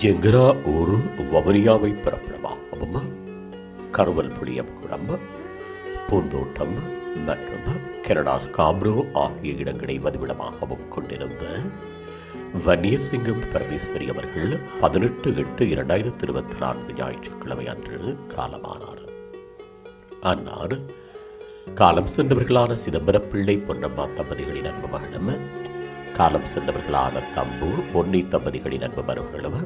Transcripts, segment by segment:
ஜெங்கரா ஒரு வவனியாவை பிறப்பிடமாகவும் கருவல் புளியம் குளம் பூந்தோட்டம் மற்றும் கனடா ஸ்காப்ரோ ஆகிய இடங்களை வதிவிடமாகவும் கொண்டிருந்த வன்னியசிங்கம் பரமேஸ்வரி அவர்கள் பதினெட்டு எட்டு இரண்டாயிரத்தி இருபத்தி நான்கு ஞாயிற்றுக்கிழமை அன்று காலமானார். அன்னார் காலம் சென்றவர்களான சிதம்பரப்பிள்ளை பொன்னம்மா தம்பதிகளின் அன்பு மகளும் காலம் சென்றவர்களான தம்பு பொன்னி தம்பதிகளின் அன்பு மருமகளும்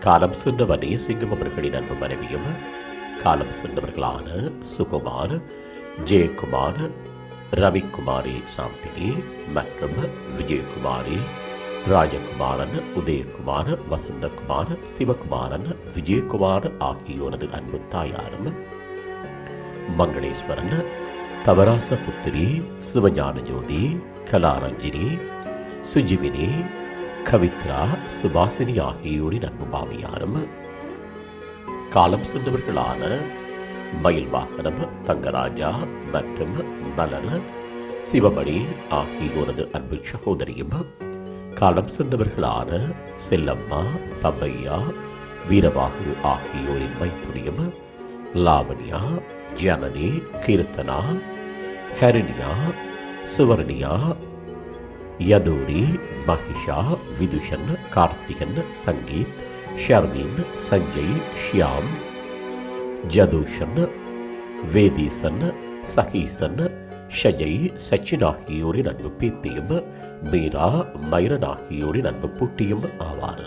காலம் சென்ற வனேசிங்கம் அவர்களின் அன்பு மனைவியும் காலம் சென்றவர்களான சுகுமார் ஜெயக்குமார் ரவிக்குமாரி சாந்தினி மற்றும் விஜயகுமாரி ராஜகுமாரன் உதயகுமார் வசந்தகுமார் சிவகுமாரன் விஜயகுமார் ஆகியோரது அன்பு தாயாரும் மங்களேஸ்வரன் தவராச புத்திரி சிவஞான ஜோதி கலாரஞ்சினி சுஜிவினி கவித்ரா சுபாசினி ஆகியோரின் அன்பு மாமியாரும் காலம் சென்றவர்களான மயில் வாகனம் தங்கராஜா மற்றும் மலர் சிவமணி ஆகியோரது அன்பு சகோதரியும் காலம் சென்றவர்களான செல்லம்மா தம்பையா வீரபாகு ஆகியோரின் மைத்துரியும் லாவண்யா ஜனனி கீர்த்தனா ஹரிணியா சுவர்ணியா யதூரி மகிஷா விதுஷன் கார்த்திகன் சங்கீத் ஷர்மின் சஞ்சய் ஷியாம் ஜதூஷன் வேதீசன் சகீசன் ஷஜய் சச்சின் ஆகியோரின் அன்பு பேத்தியும் மீரா மைரன் ஆகியோரின் அன்பு பூட்டியும் ஆவார்.